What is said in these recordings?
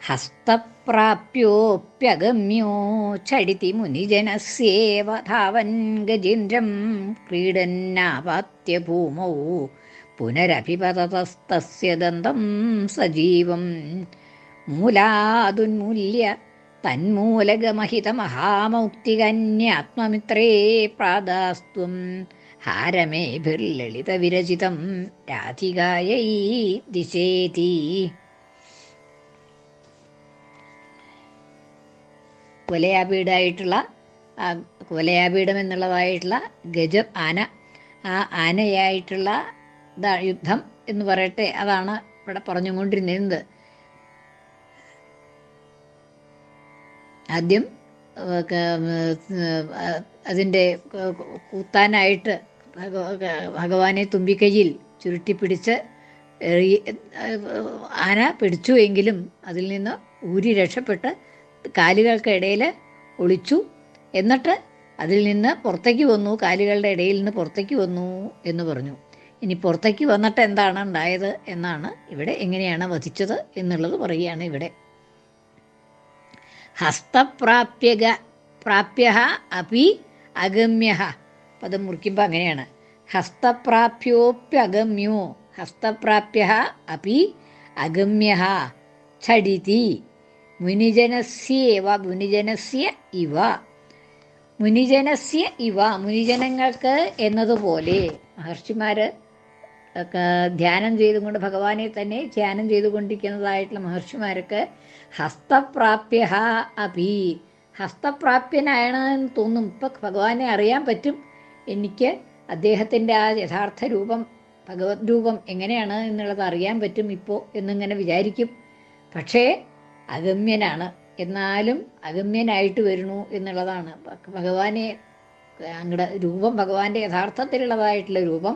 ഹസ്തപ്രാപ്യോപ്യഗമ്യോ ചടിതി മുനിജനസ്യേവ ധാവൻ ഗജേന്ദ്രം ക്രീഡന്നാപാത്യഭൂമൗ പുനരഭിപതതസ്തസ്യ ദന്തം സജീവം മൂലാതുന്മൂല്യ തന്മൂലകമഹിതമഹാമൗക്തികന്യാത്മമിത്രേ പ്രാദാസ്ത്വം ഹാരമേഭിർലളിതവിരചിതം രാധികായൈ ദിശേതി കുലയാപീഠായിട്ടുള്ള കുലയാപീഠം എന്നുള്ളതായിട്ടുള്ള ഗജ ആന ആ ആനയായിട്ടുള്ള യുദ്ധം എന്ന് പറയട്ടെ അതാണ് ഇവിടെ പറഞ്ഞുകൊണ്ടിരുന്നത്. ആദ്യം അതിന്റെ കൂത്താനായിട്ട് ഭഗവാനെ തുമ്പിക്കൈയിൽ ചുരുട്ടിപ്പിടിച്ച് ആന പിടിച്ചു എങ്കിലും അതിൽ നിന്ന് ഊരി രക്ഷപ്പെട്ട് കാലുകൾക്കിടയിൽ ഒളിച്ചു. എന്നിട്ട് അതിൽ നിന്ന് പുറത്തേക്ക് വന്നു. കാലുകളുടെ ഇടയിൽ നിന്ന് പുറത്തേക്ക് വന്നു എന്ന് പറഞ്ഞു. ഇനി പുറത്തേക്ക് വന്നിട്ട് എന്താണ് ഉണ്ടായത് എന്നാണ് ഇവിടെ എങ്ങനെയാണ് വധിച്ചത് എന്നുള്ളത് പറയുകയാണ് ഇവിടെ. ഹസ്തപ്രാപ്യക പ്രാപ്യ അപി അഗമ്യ പദം മുറിക്കുമ്പോൾ അങ്ങനെയാണ്. ഹസ്തപ്രാപ്യോപ്യഗമ്യോ. ഹസ്തപ്രാപ്യ അപി അഗമ്യ ഛടിതി മുനിജനസ്യേവ മുനിജനസ്യ ഇവ. മുനിജനസ്യ ഇവ മുനിജനങ്ങൾക്ക് എന്നതുപോലെ. മഹർഷിമാർ ധ്യാനം ചെയ്തുകൊണ്ട് ഭഗവാനെ തന്നെ ധ്യാനം ചെയ്തുകൊണ്ടിരിക്കുന്നതായിട്ടുള്ള മഹർഷിമാർക്ക് ഹസ്തപ്രാപ്യ അഭി ഹസ്തപ്രാപ്യനായണ എന്ന് തോന്നും. ഇപ്പം ഭഗവാനെ അറിയാൻ പറ്റും. എനിക്ക് അദ്ദേഹത്തിന്റെ ആ യഥാർത്ഥ രൂപം ഭഗവത് രൂപം എങ്ങനെയാണ് എന്നുള്ളത് അറിയാൻ പറ്റും ഇപ്പോൾ എന്നിങ്ങനെ വിചാരിക്കും. പക്ഷേ അഗമ്യനാണ്. എന്നാലും അഗമ്യനായിട്ട് വരുന്നു എന്നുള്ളതാണ്. ഭഗവാനെ അങ്ങടെ രൂപം ഭഗവാന്റെ യഥാർത്ഥത്തിലുള്ളതായിട്ടുള്ള രൂപം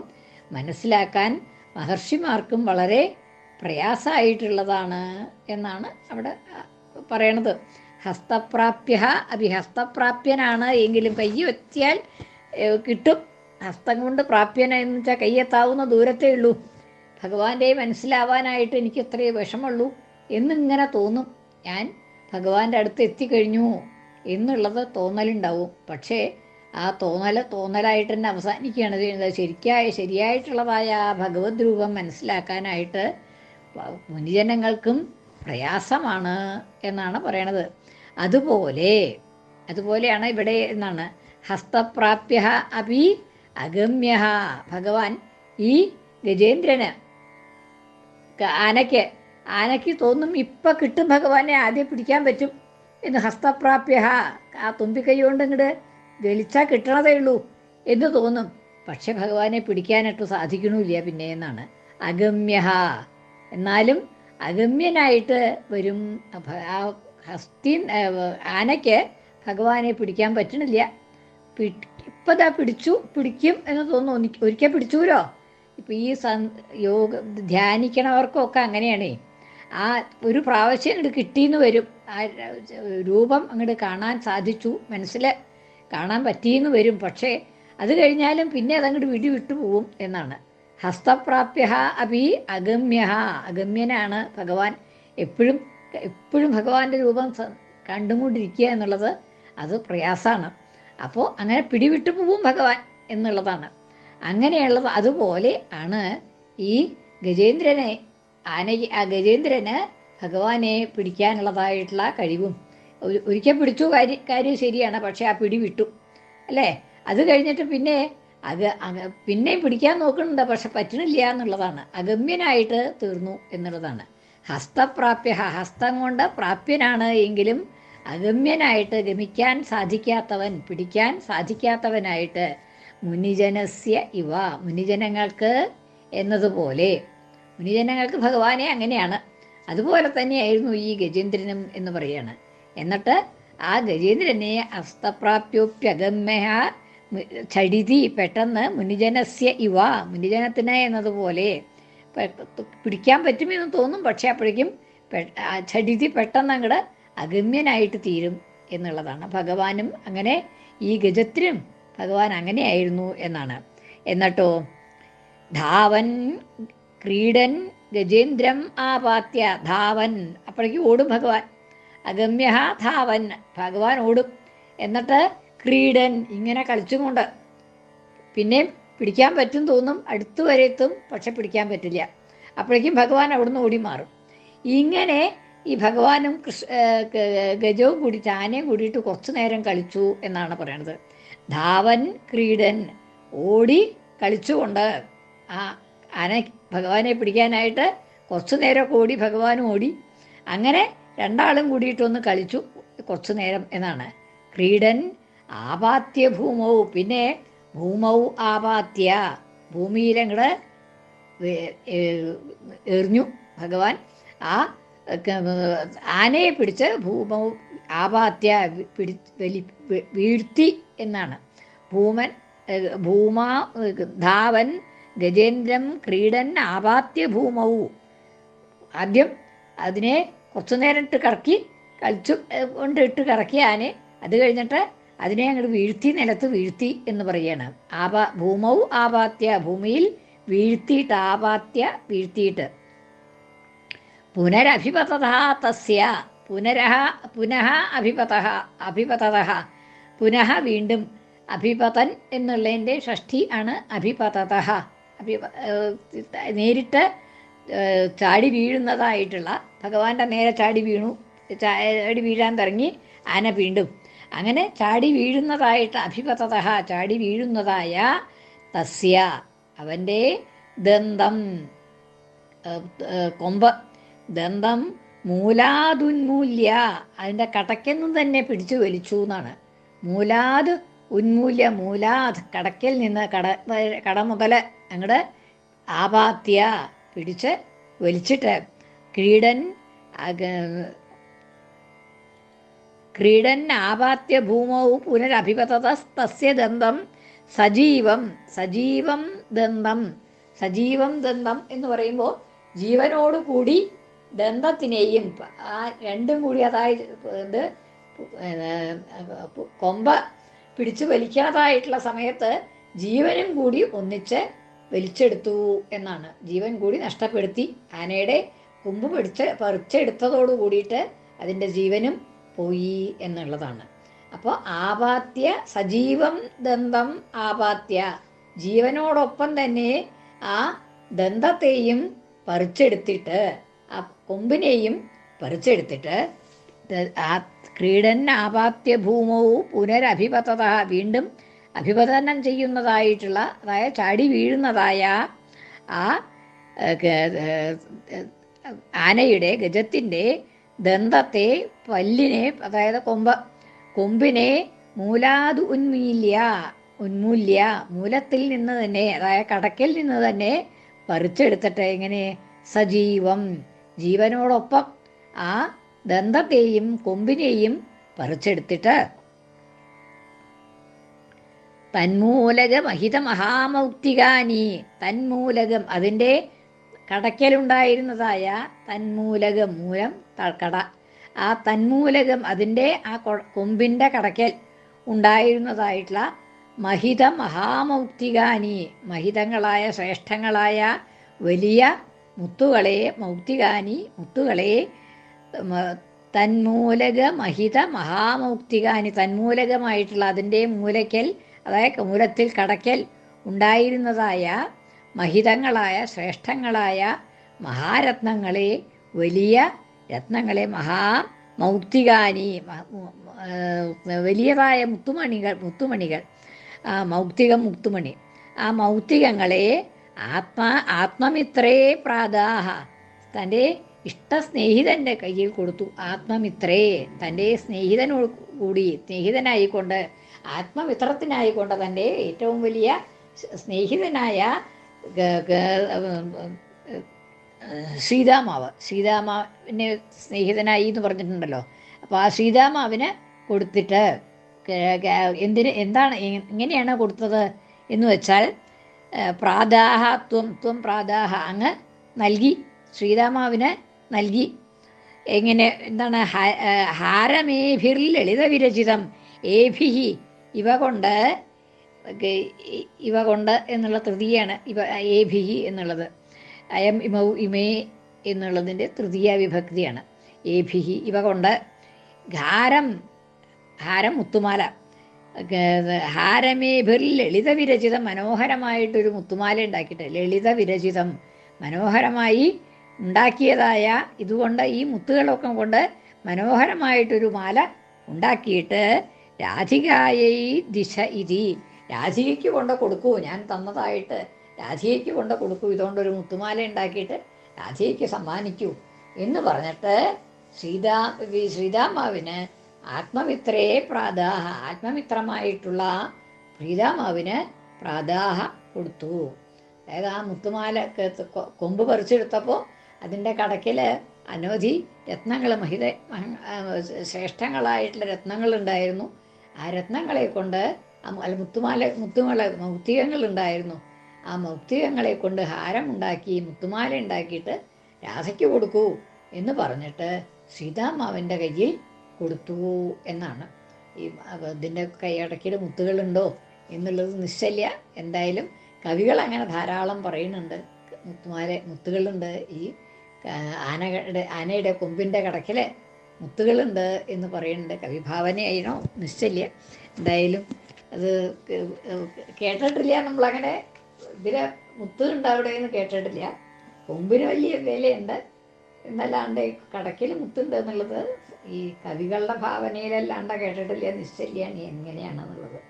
മനസ്സിലാക്കാൻ മഹർഷിമാർക്കും വളരെ പ്രയാസമായിട്ടുള്ളതാണ് എന്നാണ് അവിടെ പറയണത്. ഹസ്തപ്രാപ്യ അഭി ഹസ്തപ്രാപ്യനാണ് എങ്കിലും കൈ എത്തിയാൽ കിട്ടും. ഹസ്തം കൊണ്ട് പ്രാപ്യനെന്ന് വെച്ചാൽ കൈയെത്താവുന്ന ദൂരത്തേ ഉള്ളൂ. ഭഗവാന്റെ മനസ്സിലാവാനായിട്ട് എനിക്ക് എത്രയേ വിഷമുള്ളൂ എന്നിങ്ങനെ തോന്നും. ഞാൻ ഭഗവാന്റെ അടുത്ത് എത്തിക്കഴിഞ്ഞു എന്നുള്ളത് തോന്നലുണ്ടാവും. പക്ഷേ ആ തോന്നൽ തോന്നലായിട്ട് തന്നെ അവസാനിക്കുകയാണ് ചെയ്യുന്നത്. ശരിക്കായ ശരിയായിട്ടുള്ളതായ ആ ഭഗവത് രൂപം മനസ്സിലാക്കാനായിട്ട് മുനിജനങ്ങൾക്കും പ്രയാസമാണ് എന്നാണ് പറയണത്. അതുപോലെ അതുപോലെയാണ് ഇവിടെ എന്നാണ് ഹസ്തപ്രാപ്യ അപി അഗമ്യ ഭഗവാൻ ഈ ഗജേന്ദ്രന് ആനയ്ക്ക് ആനയ്ക്ക് തോന്നും ഇപ്പം കിട്ടും ഭഗവാനെ ആദ്യം പിടിക്കാൻ പറ്റും. എന്ന് ഹസ്തപ്രാപ്യ ആ തുമ്പിക്കൈ കൊണ്ട് ഇങ്ങോട്ട് വെളിച്ചാൽ കിട്ടണതേ ഉള്ളൂ എന്ന് തോന്നും. പക്ഷെ ഭഗവാനെ പിടിക്കാനായിട്ട് സാധിക്കണില്ല പിന്നെ എന്നാണ്. അഗമ്യഹ. എന്നാലും അഗമ്യനായിട്ട് വരും. ആ ഹസ്തി ആനയ്ക്ക് ഭഗവാനെ പിടിക്കാൻ പറ്റണില്ല. ഇപ്പം പിടിച്ചു പിടിക്കും എന്ന് തോന്നുന്നു. ഒരിക്കൽ പിടിച്ചൂരോ? ഇപ്പം ഈ യോഗ ധ്യാനിക്കണവർക്കൊക്കെ അങ്ങനെയാണേ. ആ ഒരു പ്രാവശ്യം അങ്ങോട്ട് കിട്ടിയെന്ന് വരും. ആ രൂപം അങ്ങോട്ട് കാണാൻ സാധിച്ചു. മനസ്സിൽ കാണാൻ പറ്റിയെന്ന് വരും. പക്ഷേ അത് കഴിഞ്ഞാലും പിന്നെ അതങ്ങോട്ട് വിടി വിട്ടു പോവും എന്നാണ്. ഹസ്തപ്രാപ്യ അഭി അഗമ്യ അഗമ്യനാണ് ഭഗവാൻ. എപ്പോഴും എപ്പോഴും ഭഗവാന്റെ രൂപം കണ്ടുകൊണ്ടിരിക്കുക എന്നുള്ളത് അത് പ്രയാസമാണ്. അപ്പോൾ അങ്ങനെ പിടിവിട്ടു പോവും ഭഗവാൻ എന്നുള്ളതാണ്. അങ്ങനെയുള്ളത് അതുപോലെ ആണ് ഈ ഗജേന്ദ്രനെ ആന ആ ഗജേന്ദ്രന് ഭഗവാനെ പിടിക്കാനുള്ളതായിട്ടുള്ള കഴിവും. ഒരിക്കൽ പിടിച്ചു കാര്യം കാര്യം ശരിയാണ് പക്ഷെ ആ പിടി വിട്ടു. അല്ലേ? അത് കഴിഞ്ഞിട്ട് പിന്നെ അത് പിന്നെയും പിടിക്കാൻ നോക്കുന്നുണ്ട് പക്ഷെ പറ്റുന്നില്ല എന്നുള്ളതാണ്. അഗമ്യനായിട്ട് തീർന്നു എന്നുള്ളതാണ്. ഹസ്തപ്രാപ്യ ഹസ്തം കൊണ്ട് പ്രാപ്യനാണ് എങ്കിലും അഗമ്യനായിട്ട് ഗമിക്കാൻ സാധിക്കാത്തവൻ പിടിക്കാൻ സാധിക്കാത്തവനായിട്ട് മുനിജനസ്യ ഇവ മുനിജനങ്ങൾക്ക് എന്നതുപോലെ മുനിജനങ്ങൾക്ക് ഭഗവാനെ അങ്ങനെയാണ്. അതുപോലെ തന്നെയായിരുന്നു ഈ ഗജേന്ദ്രനും എന്ന് പറയാണ്. എന്നിട്ട് ആ ഗജേന്ദ്രനെ അസ്തപ്രാപ്യോപ്യഗമ്യ ചടിതി പെട്ടെന്ന് മുനിജനസ്യ ഇവ മുനിജനത്തിന് എന്നതുപോലെ പിടിക്കാൻ പറ്റുമെന്ന് തോന്നും പക്ഷേ അപ്പോഴേക്കും ചടിതി പെട്ടെന്ന് അങ്ങോട്ട് അഗമ്യനായിട്ട് തീരും എന്നുള്ളതാണ്. ഭഗവാനും അങ്ങനെ ഈ ഗജത്തിനും ഭഗവാൻ അങ്ങനെയായിരുന്നു എന്നാണ്. എന്നിട്ടോ ധാവൻ ക്രീഡൻ ഗജേന്ദ്രം ആപാത്യ ധാവൻ. അപ്പോഴേക്കും ഓടും ഭഗവാൻ. അഗമ്യ ധാവൻ. ഭഗവാൻ ഓടും. എന്നിട്ട് ക്രീഡൻ ഇങ്ങനെ കളിച്ചുകൊണ്ട് പിന്നെ പിടിക്കാൻ പറ്റും തോന്നും അടുത്ത് വരെ എത്തും പക്ഷെ പിടിക്കാൻ പറ്റില്ല. അപ്പോഴേക്കും ഭഗവാൻ അവിടുന്ന് ഓടി മാറും. ഇങ്ങനെ ഈ ഭഗവാനും കൃഷ് ഗജവും കൂടി ആനയും കൂടിയിട്ട് കുറച്ചു നേരം കളിച്ചു എന്നാണ് പറയണത്. ധാവൻ ക്രീഡൻ ഓടി കളിച്ചുകൊണ്ട് ആ ആന ഭഗവാനെ പിടിക്കാനായിട്ട് കുറച്ചു നേരമൊക്കെ ഓടി ഭഗവാനും ഓടി. അങ്ങനെ രണ്ടാളും കൂടിയിട്ടൊന്ന് കളിച്ചു കുറച്ചു നേരം എന്നാണ്. ക്രീഡൻ ആപാത്യ ഭൂമൗ പിന്നെ ഭൂമൗ ആപാത്യ. ഭൂമിയിലങ്ങട് എറിഞ്ഞു ഭഗവാൻ. ആ ആനയെ പിടിച്ച് ഭൂമൗ ആപാത്യ പിടി വലി വീഴ്ത്തി എന്നാണ്. ഭൂമൻ ഭൂമാ ധാവൻ ഗജേന്ദ്രം ക്രീഡൻ ആപാത്യ ഭൂമൗ ആദ്യം അതിനെ കുറച്ചു നേരം ഇട്ട് കറക്കി കളിച്ചു കൊണ്ട് ഇട്ട് കറക്കിയാന് അത് കഴിഞ്ഞിട്ട് അതിനെ അങ്ങോട്ട് വീഴ്ത്തി നിലത്ത് വീഴ്ത്തി എന്ന് പറയാണ് ആപാ ഭൂമൗ ആപാത്യ ഭൂമിയിൽ വീഴ്ത്തിയിട്ട് ആപാത്യ വീഴ്ത്തിയിട്ട്. പുനരഭിപതത തസ്യ പുനരഹ പുനഃ അഭിപത അഭിപതത പുനഃ വീണ്ടും അഭിപതൻ എന്നുള്ളതിന്റെ ഷഷ്ഠി ആണ് അഭിപതത അഭിപ ഏഹ് നേരിട്ട് ചാടി വീഴുന്നതായിട്ടുള്ള ഭഗവാന്റെ നേരെ ചാടി വീണു ചാടി വീഴാൻ തുടങ്ങി ആന വീണ്ടും. അങ്ങനെ ചാടി വീഴുന്നതായിട്ട് അഭിപതത ചാടി വീഴുന്നതായ തസ്യ അവന്റെ ദന്തം കൊമ്പ ദന്തം മൂലാതുന്മൂല്യ അതിന്റെ കടക്കെന്നും തന്നെ പിടിച്ചു വലിച്ചു എന്നാണ്. മൂലാത് ഉന്മൂല്യ മൂലാത് കടക്കിൽ നിന്ന് കട കട മുതൽ അങ്ങോട്ട് ആപാത്യ പിടിച്ച് വലിച്ചിട്ട് ക്രീഡൻ ക്രീഡൻ ആപാത്യ ഭൂമൗ പുനരഭിപതസ്തസ്യ ദന്തം സജീവം സജീവം ദന്തം സജീവം ദന്തം എന്ന് പറയുമ്പോൾ ജീവനോട് കൂടി ദന്തത്തിനെയും ആ രണ്ടും കൂടി അതായത് കൊമ്പ പിടിച്ചു വലിക്കാതായിട്ടുള്ള സമയത്ത് ജീവനും കൂടി ഒന്നിച്ച് വലിച്ചെടുത്തു എന്നാണ്. ജീവൻ കൂടി നഷ്ടപ്പെടുത്തി. ആനയുടെ കുമ്പ് പിടിച്ച് പറിച്ചെടുത്തതോട് കൂടിയിട്ട് അതിന്റെ ജീവനും പോയി എന്നുള്ളതാണ്. അപ്പോൾ ആപാത്യ സജീവം ദന്തം ആപാത്യ. ജീവനോടൊപ്പം തന്നെ ആ ദന്തത്തെയും പറിച്ചെടുത്തിട്ട് ആ കൊമ്പിനെയും പറിച്ചെടുത്തിട്ട് ആ ക്രീഡൻ ആപാത്യ ഭൂമവും പുനരഭിപത്തത വീണ്ടും അഭിപതനം ചെയ്യുന്നതായിട്ടുള്ള അതായത് ചാടി വീഴുന്നതായ ആ ആനയുടെ ഗജത്തിന്റെ ദന്തത്തെ പല്ലിനെ അതായത് കൊമ്പ കൊമ്പിനെ മൂലാതു ഉന്മീല്യ ഉന്മൂല്യ മൂലത്തിൽ നിന്ന് തന്നെ അതായത് കടക്കിൽ നിന്ന് തന്നെ പറിച്ചെടുത്തിട്ട് എങ്ങനെ സജീവം ജീവനോടൊപ്പം ആ ദന്തത്തെയും കൊമ്പിനെയും പറിച്ചെടുത്തിട്ട് തന്മൂലകം അഹിത മഹാമൗക്തികാനി തന്മൂലകം അതിന്റെ കടക്കലുണ്ടായിരുന്നതായ തന്മൂലകം മൂലം കട ആ തന്മൂലകം അതിന്റെ ആ കൊമ്പിന്റെ കടക്കൽ ഉണ്ടായിരുന്നതായിട്ടുള്ള മഹിത മഹാമൗക്തികാനി മഹിതങ്ങളായ ശ്രേഷ്ഠങ്ങളായ വലിയ മുത്തുകളെ മൗക്തികാനി മുത്തുകളെ തന്മൂലക മഹിത മഹാമൗക്തികാനി തന്മൂലകമായിട്ടുള്ള അതിന്റെ മൂലക്കൽ അതായത് മൂലത്തിൽ കടക്കൽ ഉണ്ടായിരുന്നതായ മഹിതങ്ങളായ ശ്രേഷ്ഠങ്ങളായ മഹാരത്നങ്ങളെ വലിയ രത്നങ്ങളെ മഹാ മൗക്തികാനി വലിയതായ മുത്തുമണികൾ മുത്തുമണികൾ മൗക്തികം മുത്തുമണി. ആ മൗക്തികങ്ങളെ ആത്മാ ആത്മമിത്രേ പ്രാദാഹ തന്റെ ഇഷ്ടസ്നേഹിതന്റെ കയ്യിൽ കൊടുത്തു. ആത്മമിത്രേ തന്റെ സ്നേഹിതനോട് കൂടി സ്നേഹിതനായിക്കൊണ്ട് ആത്മമിത്രത്തിനായിക്കൊണ്ട് തന്നെ ഏറ്റവും വലിയ സ്നേഹിതനായ സീതാമാവ്. സീതാമാവിനെ സ്നേഹിതനായി എന്ന് പറഞ്ഞിട്ടുണ്ടല്ലോ. അപ്പോൾ ആ സീതാമാവിന് കൊടുത്തിട്ട് എന്തിന് എന്താണ് എങ്ങനെയാണ് കൊടുത്തത് എന്ന് വെച്ചാൽ പ്രാദാഹ ത്വം ത്വം പ്രാദാഹ അങ്ങ് നൽകി ശ്രീരാമാവിന് നൽകി. എങ്ങനെ എന്താണ് ഹാരമേഭിർ ലളിത വിരചിതം ഏഭിഹി ഇവ കൊണ്ട് ഇവ കൊണ്ട് എന്നുള്ള തൃതീയാണ് ഇവ എ ഭി എന്നുള്ളത്. അയം ഇമൗ ഇമേ എന്നുള്ളതിന്റെ തൃതീയ വിഭക്തിയാണ്. എ ഭി ഇവ കൊണ്ട് ഹാരം ഹാരം മുത്തുമാല. ഹാരമേഭിർ ലളിത വിരചിതം മനോഹരമായിട്ടൊരു മുത്തുമാല ഉണ്ടാക്കിയിട്ട് ലളിത വിരചിതം മനോഹരമായി ഉണ്ടാക്കിയതായ ഇതുകൊണ്ട് ഈ മുത്തുകളൊക്കെ കൊണ്ട് മനോഹരമായിട്ടൊരു മാല ഉണ്ടാക്കിയിട്ട് രാധികായൈ ദിശ ഇതി. രാധികയ്ക്ക് കൊണ്ട കൊടുക്കൂ ഞാൻ തന്നതായിട്ട്. രാധികയ്ക്ക് കൊണ്ട കൊടുക്കൂ ഇതുകൊണ്ടൊരു മുത്തുമാല ഉണ്ടാക്കിയിട്ട് രാധികയ്ക്ക് സമ്മാനിക്കൂ എന്ന് പറഞ്ഞിട്ട് വി- ശ്രീതാമാവിന് ആത്മമിത്രയെ പ്രാദാഹ ആത്മമിത്രമായിട്ടുള്ള ശ്രീതാമാവിന് പ്രാദാഹ കൊടുത്തു. അതായത് ആ മുത്തുമാല കൊമ്പ് പറിച്ചെടുത്തപ്പോൾ അതിന്റെ കടക്കിൽ അനവധി രത്നങ്ങൾ മഹിത ശ്രേഷ്ഠങ്ങളായിട്ടുള്ള രത്നങ്ങളുണ്ടായിരുന്നു. ആ രത്നങ്ങളെ കൊണ്ട് അല്ല മുത്തുമാല മുത്തുമല മൗക്തികങ്ങളുണ്ടായിരുന്നു ആ മൗക്തികങ്ങളെ കൊണ്ട് ഹാരം ഉണ്ടാക്കി മുത്തുമാല ഉണ്ടാക്കിയിട്ട് രാധയ്ക്ക് കൊടുക്കൂ എന്ന് പറഞ്ഞിട്ട് സീതാമാവിന്റെ കയ്യിൽ കൊടുത്തു എന്നാണ്. ഈ ഇതിന്റെ കൈയടക്കിൽ മുത്തുകളുണ്ടോ എന്നുള്ളത് നിശ്ചല്യ. എന്തായാലും കവികൾ അങ്ങനെ ധാരാളം പറയുന്നുണ്ട്. മുത്തുമാല മുത്തുകളുണ്ട്. ഈ ആനകളുടെ ആനയുടെ കൊമ്പിന്റെ കടക്കിൽ മുത്തുകളുണ്ട് എന്ന് പറയുന്നുണ്ട്. കവിഭാവനയായിനോ? നിശ്ചല്യ എന്തായാലും അത് കേ- കേട്ടിട്ടില്ല നമ്മളങ്ങനെ. ഇതിലെ മുത്തുണ്ട് അവിടെ എന്ന് കേട്ടിട്ടില്ല. കൊമ്പിന് വലിയ വിലയുണ്ട്. എന്നല്ലാണ്ട് കടക്കിൽ മുത്തുണ്ട് എന്നുള്ളത് ഈ കവികളുടെ ഭാവനയിലല്ലാണ്ട് കേട്ടിട്ടില്ല നിശ്ചല്യാണ് എങ്ങനെയാണെന്നുള്ളത്.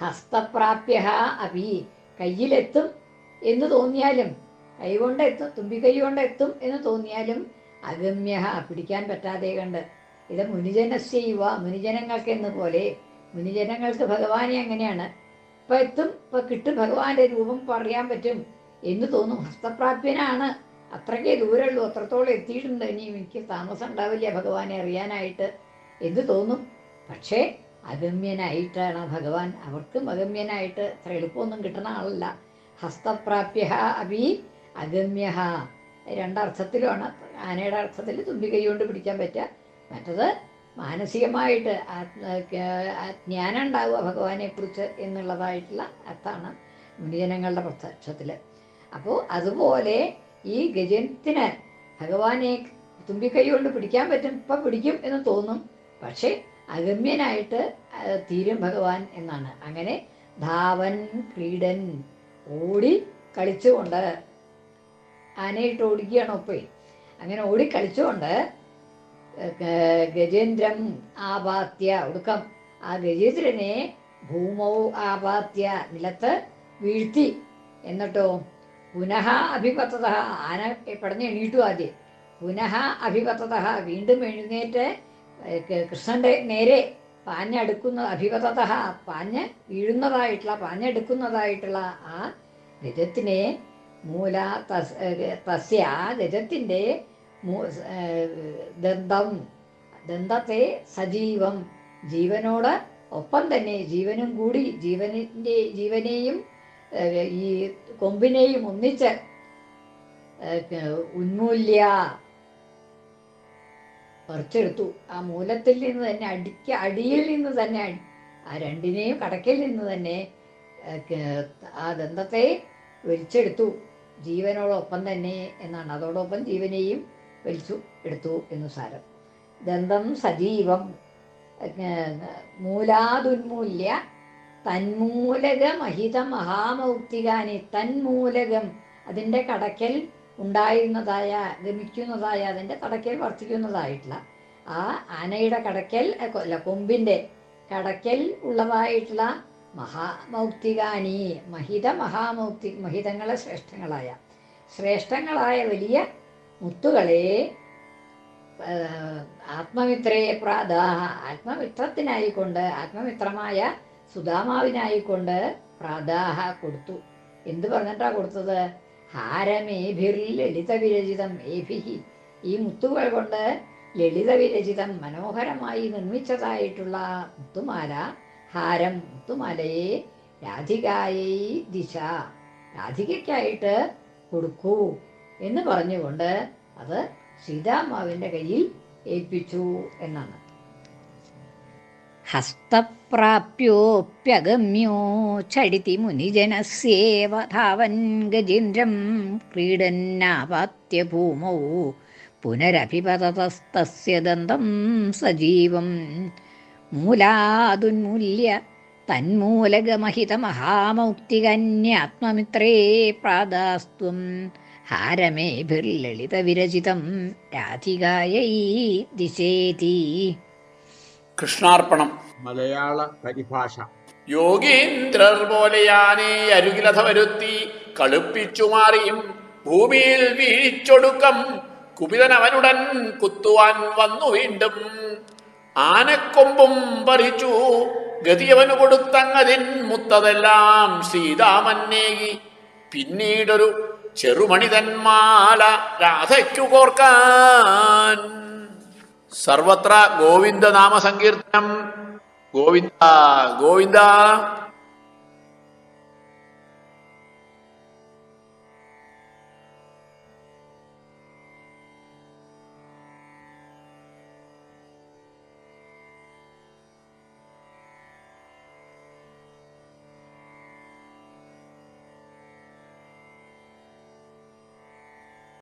ഹസ്തപ്രാപ്യ അഭി കയ്യിലെത്തും എന്ന് തോന്നിയാലും കൈകൊണ്ട് എത്തും തുമ്പിക്കൈ കൊണ്ട് എത്തും എന്ന് തോന്നിയാലും അഗമ്യ പിടിക്കാൻ പറ്റാതെ കണ്ട്. ഇത് മുനിജനസ്യവ മുനിജനങ്ങൾക്ക് എന്ന പോലെ മുനിജനങ്ങൾക്ക് ഭഗവാനെ അങ്ങനെയാണ് ഇപ്പൊ എത്തും ഇപ്പൊ കിട്ടും ഭഗവാന്റെ രൂപം പറയാൻ പറ്റും എന്ന് തോന്നും. ഹസ്തപ്രാപ്യനാണ്. അത്രയ്ക്കേ ദൂരമുള്ളൂ അത്രത്തോളം എത്തിയിട്ടുണ്ട്. ഇനി എനിക്ക് താമസം ഉണ്ടാവില്ല ഭഗവാനെ അറിയാനായിട്ട് എന്ന് തോന്നും. പക്ഷേ അഗമ്യനായിട്ടാണ് ഭഗവാൻ. അവർക്കും അഗമ്യനായിട്ട് അത്ര എളുപ്പമൊന്നും കിട്ടുന്ന ആളല്ല. ഹസ്തപ്രാപ്യ അഭി അഗമ്യ രണ്ടർത്ഥത്തിലുമാണ്. ആനയുടെ അർത്ഥത്തിൽ തുമ്പിക്കൈ കൊണ്ട് പിടിക്കാൻ പറ്റുക. മറ്റത് മാനസികമായിട്ട് ക- ജ്ഞാനം ഉണ്ടാവുക ഭഗവാനെക്കുറിച്ച് എന്നുള്ളതായിട്ടുള്ള അർത്ഥമാണ് മുനിജനങ്ങളുടെ പ്രത്യക്ഷത്തിൽ അപ്പോൾ അതുപോലെ ഈ ഗജത്തിന് ഭഗവാനെ തുമ്പിക്കൈ കൊണ്ട് പിടിക്കാൻ പറ്റും ഇപ്പം പിടിക്കും എന്ന് തോന്നും. പക്ഷേ അഗമ്യനായിട്ട് തീരും ഭഗവാൻ എന്നാണ്. അങ്ങനെ ധാവൻ ക്രീഡൻ ഓടി കളിച്ചുകൊണ്ട് ആനയിട്ട് ഓടിക്കുകയാണ് ഒപ്പേ അങ്ങനെ ഓടിക്കളിച്ചുകൊണ്ട് ഗജേന്ദ്രം ആപാത്യ ഒടുക്കം ആ ഗജേന്ദ്രനെ ഭൂമൗ ആപാത്യ നിലത്ത് വീഴ്ത്തി. എന്നിട്ടോ പുനഃ അഭിപത്തത ആന പടഞ്ഞ് എണീട്ടു ആദ്യം. പുനഃ അഭിപത്തത വീണ്ടും എഴുന്നേറ്റ് കൃഷ്ണന്റെ നേരെ പാഞ്ഞടുക്കുന്ന അഭിപതത പാഞ്ഞ് വീഴുന്നതായിട്ടുള്ള പാഞ്ഞെടുക്കുന്നതായിട്ടുള്ള ആ രജത്തിനെ മൂല തസ് തസ്യ മൂ- ദന്തം. ദന്തത്തെ സജീവം. ജീവനോട് ഒപ്പം തന്നെ ജീവനും കൂടി ജീവനിന്റെ ജീവനെയും ഈ കൊമ്പിനെയും ഒന്നിച്ച് ഉന്മൂല്യ പറിച്ചെടുത്തു. ആ മൂലത്തിൽ നിന്ന് തന്നെ അടിക്ക അടിയിൽ നിന്ന് തന്നെ ആ രണ്ടിനെയും കടക്കിൽ നിന്ന് തന്നെ ആ ദന്തത്തെ വലിച്ചെടുത്തു. ജീവനോടൊപ്പം തന്നെ എന്നാണ്. അതോടൊപ്പം ജീവനെയും വലിച്ചു എടുത്തു എന്ന് സാരം. ദന്തം സജീവം മൂലാതുന്മൂല്യ തന്മൂലകമഹിത മഹാമൗക്തികാനി തന്മൂലകം അതിന്റെ കടക്കൽ ഉണ്ടായിരുന്നതായ ഗമിക്കുന്നതായ അതിന്റെ കടക്കൽ വർദ്ധിക്കുന്നതായിട്ടുള്ള ആ ആനയുടെ കടക്കൽ അല്ല കൊമ്പിന്റെ കടക്കൽ ഉള്ളതായിട്ടുള്ള മഹാമൗക്തികാനി മഹിത മഹാമൗക്തി മഹിതങ്ങളെ ശ്രേഷ്ഠങ്ങളായ. ശ്രേഷ്ഠങ്ങളായ വലിയ മുത്തുകളെ ആത്മമിത്രയെ പ്രാദാഹ ആത്മമിത്രത്തിനായിക്കൊണ്ട് ആത്മമിത്രമായ സുധാമാവിനായിക്കൊണ്ട് പ്രാദാഹ കൊടുത്തു. എന്ത് പറഞ്ഞിട്ടാ കൊടുത്തത്? ഹാരമേഭിർ ലളിത വിരചിതം ഏഭിഹി. ഈ മുത്തുകൾ കൊണ്ട് ലളിത വിരചിതം മനോഹരമായി നിർമ്മിച്ചതായിട്ടുള്ള മുത്തുമാല ഹാരം മുത്തുമാലയെ രാധികായൈ ദിശ. രാധികയ്ക്കായിട്ട് കൊടുക്കൂ എന്ന് പറഞ്ഞുകൊണ്ട് അത് സീതാമാവിന്റെ കയ്യിൽ ഏൽപ്പിച്ചു എന്നാണ്. ഹസ്തപ്രാപ്യോപ്യഗമ്യോ ചടിതി മുനിജനസ്യേവ ധാവൻ ഗജേന്ദ്രം ക്രീഡന്നാപാത്യഭൂമൗ പുനരഭിപതതസ്തസ്യ ദന്തം സജീവം മൂലാതുന്മൂല്യ തന്മൂലകമഹിതമഹാമൗക്തികന്യാത്മമിത്രേ പ്രാദാസ്ത്വം. ഹാരമേഭിർലളിതവിരചിതം രാധികായൈ ദിശേതി. കൃഷ്ണാർപ്പണം. മലയാള പരിഭാഷ. യോഗീന്ദ്രർ പോലെയാനേ അരുകിലഥ വരുത്തി കളുപ്പിച്ചു മാറിയും ഭൂമിയിൽ വീഴിച്ചൊടുക്കം കുപിതനവനുടൻ കുത്തുവാൻ വന്നു വീണ്ടും. ആനക്കൊമ്പും പറിച്ചു. ഗതിയവന് കൊടുത്തങ്ങതിൻ മുത്തതെല്ലാം സീതാമന്നേകി പിന്നീടൊരു ചെറുമണിതന്മാല രാധയ്ക്കു കോർക്കാൻ. സർവത്ര ഗോവിന്ദ നാമ സങ്കീർത്തനം ഗോവിന്ദ ഗോവിന്ദ.